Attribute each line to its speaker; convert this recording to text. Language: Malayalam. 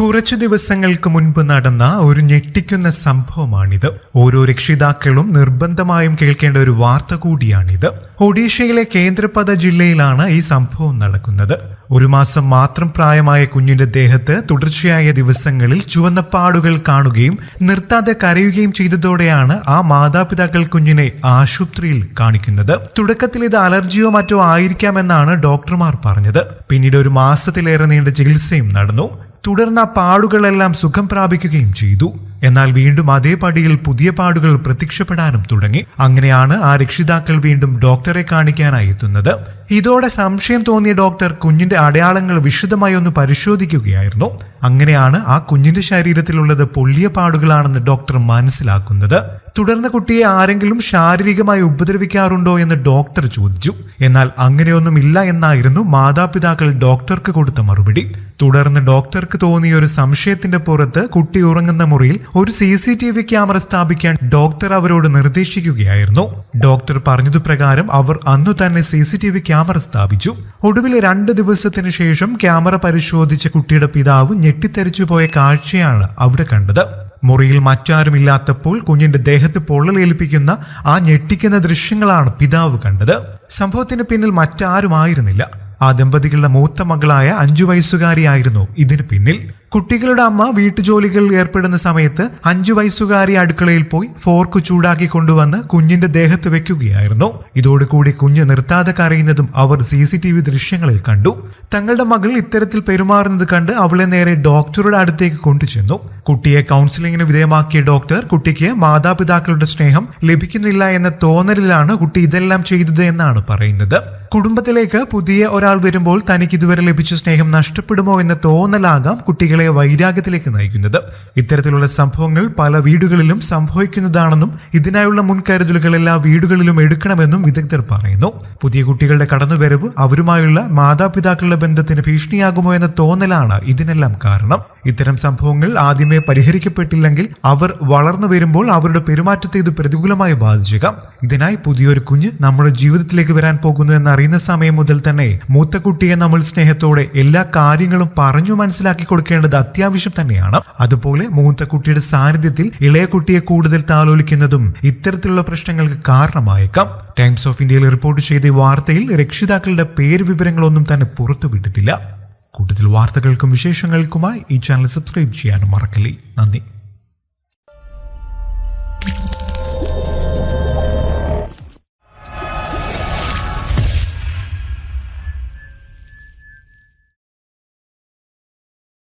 Speaker 1: കുറച്ചു ദിവസങ്ങൾക്ക് മുൻപ് നടന്ന ഒരു ഞെട്ടിക്കുന്ന സംഭവമാണിത്. ഓരോ രക്ഷിതാക്കളും നിർബന്ധമായും കേൾക്കേണ്ട ഒരു വാർത്ത കൂടിയാണിത്. ഒഡീഷയിലെ കേന്ദ്രപദ ജില്ലയിലാണ് ഈ സംഭവം നടക്കുന്നത്. ഒരു മാസം മാത്രം പ്രായമായ കുഞ്ഞിന്റെ ദേഹത്ത് തുടർച്ചയായ ദിവസങ്ങളിൽ ചുവന്ന പാടുകൾ കാണുകയും നിർത്താതെ കരയുകയും ചെയ്തതോടെയാണ് ആ മാതാപിതാക്കൾ കുഞ്ഞിനെ ആശുപത്രിയിൽ കാണിക്കുന്നത്. തുടക്കത്തിൽ ഇത് അലർജിയോ മറ്റോ ആയിരിക്കാമെന്നാണ് ഡോക്ടർമാർ പറഞ്ഞത്. പിന്നീട് ഒരു മാസത്തിലേറെ നീണ്ട ചികിത്സയും നടന്നു. തുടർന്ന് ആ പാടുകളെല്ലാം സുഖം പ്രാപിക്കുകയും ചെയ്തു. എന്നാൽ വീണ്ടും അതേ പടിയിൽ പുതിയ പാടുകൾ പ്രത്യക്ഷപ്പെടാനും തുടങ്ങി. അങ്ങനെയാണ് ആ രക്ഷിതാക്കൾ വീണ്ടും ഡോക്ടറെ കാണിക്കാനായി എത്തുന്നത്. ഇതോടെ സംശയം തോന്നിയ ഡോക്ടർ കുഞ്ഞിന്റെ അടയാളങ്ങൾ വിശദമായി ഒന്ന് പരിശോധിക്കുകയായിരുന്നു. അങ്ങനെയാണ് ആ കുഞ്ഞിന്റെ ശരീരത്തിലുള്ളത് പൊള്ളിയ പാടുകളാണെന്ന് ഡോക്ടർ മനസ്സിലാക്കുന്നത്. തുടർന്ന് കുട്ടിയെ ആരെങ്കിലും ശാരീരികമായി ഉപദ്രവിക്കാറുണ്ടോ എന്ന് ഡോക്ടർ ചോദിച്ചു. എന്നാൽ അങ്ങനെയൊന്നും ഇല്ല എന്നായിരുന്നു മാതാപിതാക്കൾ ഡോക്ടർക്ക് കൊടുത്ത മറുപടി. തുടർന്ന് ഡോക്ടർക്ക് തോന്നിയ ഒരു സംശയത്തിന്റെ പുറത്ത് കുട്ടി ഉറങ്ങുന്ന മുറിയിൽ ഒരു C C T V camera സ്ഥാപിക്കാൻ ഡോക്ടർ അവരോട് നിർദ്ദേശിക്കുകയായിരുന്നു. ഡോക്ടർ പറഞ്ഞതുപ്രകാരം അവർ അന്നു തന്നെ C C T V camera സ്ഥാപിച്ചു. ഒടുവിൽ രണ്ട് ദിവസത്തിനു ശേഷം ക്യാമറ പരിശോധിച്ച കുട്ടിയുടെ പിതാവ് ഞെട്ടിത്തെറിച്ചു പോയ കാഴ്ചയാണ് അവിടെ കണ്ടത്. മുറിയിൽ മറ്റാരുമില്ലാത്തപ്പോൾ കുഞ്ഞിന്റെ ദേഹത്ത് പൊള്ളലേൽപ്പിക്കുന്ന ആ ഞെട്ടിക്കുന്ന ദൃശ്യങ്ങളാണ് പിതാവ് കണ്ടത്. സംഭവത്തിന് പിന്നിൽ മറ്റാരുമായിരുന്നില്ല. ആ ദമ്പതികളുടെ മൂത്ത മകളായ അഞ്ചു വയസ്സുകാരിയായിരുന്നു ഇതിന് പിന്നിൽ. കുട്ടികളുടെ അമ്മ വീട്ടുജോലികളിൽ ഏർപ്പെടുന്ന സമയത്ത് അഞ്ചു വയസ്സുകാരി അടുക്കളയിൽ പോയി ഫോർക്ക് ചൂടാക്കി കൊണ്ടുവന്ന് കുഞ്ഞിന്റെ ദേഹത്ത് വെക്കുകയായിരുന്നു. ഇതോടുകൂടി കുഞ്ഞ് നിർത്താതെ കരയുന്നതും അവർ സി സി ടി വി ദൃശ്യങ്ങളിൽ കണ്ടു. തങ്ങളുടെ മകൾ ഇത്തരത്തിൽ പെരുമാറുന്നത് കണ്ട് അവളെ നേരെ ഡോക്ടറുടെ അടുത്തേക്ക് കൊണ്ടുചെന്നു. കുട്ടിയെ കൗൺസിലിംഗിന് വിധേയമാക്കിയ ഡോക്ടർ കുട്ടിക്ക് മാതാപിതാക്കളുടെ സ്നേഹം ലഭിക്കുന്നില്ല എന്ന തോന്നലിലാണ് കുട്ടി ഇതെല്ലാം ചെയ്തത് എന്നാണ് പറയുന്നത്. കുടുംബത്തിലേക്ക് പുതിയ ഒരാൾ വരുമ്പോൾ തനിക്ക് ഇതുവരെ ലഭിച്ച സ്നേഹം നഷ്ടപ്പെടുമോ എന്ന തോന്നലാകാം കുട്ടികളെ വൈരാഗ്യത്തിലേക്ക് നയിക്കുന്നത്. ഇത്തരത്തിലുള്ള സംഭവങ്ങൾ പല വീടുകളിലും സംഭവിക്കുന്നതാണെന്നും ഇതിനായുള്ള മുൻകരുതലുകൾ എല്ലാ വീടുകളിലും എടുക്കണമെന്നും വിദഗ്ധർ പറയുന്നു. പുതിയ കുട്ടികളുടെ കടന്നുവരവ് അവരുമായുള്ള മാതാപിതാക്കളുടെ ബന്ധത്തിന് ഭീഷണിയാകുമോ എന്ന തോന്നലാണ് ഇതിനെല്ലാം കാരണം. ഇത്തരം സംഭവങ്ങൾ ആദ്യമേ പരിഹരിക്കപ്പെട്ടില്ലെങ്കിൽ അവർ വളർന്നു വരുമ്പോൾ അവരുടെ പെരുമാറ്റത്തെ ഇത് പ്രതികൂലമായി ബാധിച്ചേക്കാം. ഇതിനായി പുതിയൊരു കുഞ്ഞ് നമ്മുടെ ജീവിതത്തിലേക്ക് വരാൻ പോകുന്നു എന്നറിയുന്ന സമയം മുതൽ തന്നെ മൂത്ത കുട്ടിയെ നമ്മൾ സ്നേഹത്തോടെ എല്ലാ കാര്യങ്ങളും പറഞ്ഞു മനസ്സിലാക്കി കൊടുക്കേണ്ടത് അത്യാവശ്യം തന്നെയാണ്. അതുപോലെ മൂത്ത കുട്ടിയുടെ സാന്നിധ്യത്തിൽ ഇളയ കുട്ടിയെ കൂടുതൽ താലോലിക്കുന്നതും ഇത്തരത്തിലുള്ള പ്രശ്നങ്ങൾക്ക് കാരണമായേക്കാം. ടൈംസ് ഓഫ് ഇന്ത്യയിൽ റിപ്പോർട്ട് ചെയ്ത വാർത്തയിൽ രക്ഷിതാക്കളുടെ പേര് വിവരങ്ങളൊന്നും തന്നെ പുറത്തുവിട്ടിട്ടില്ല കൂടുതൽ വാർത്തകൾക്കും വിശേഷങ്ങൾക്കുമായി ഈ ചാനൽ സബ്സ്ക്രൈബ് ചെയ്യാനും മറക്കല്ലേ. നന്ദി.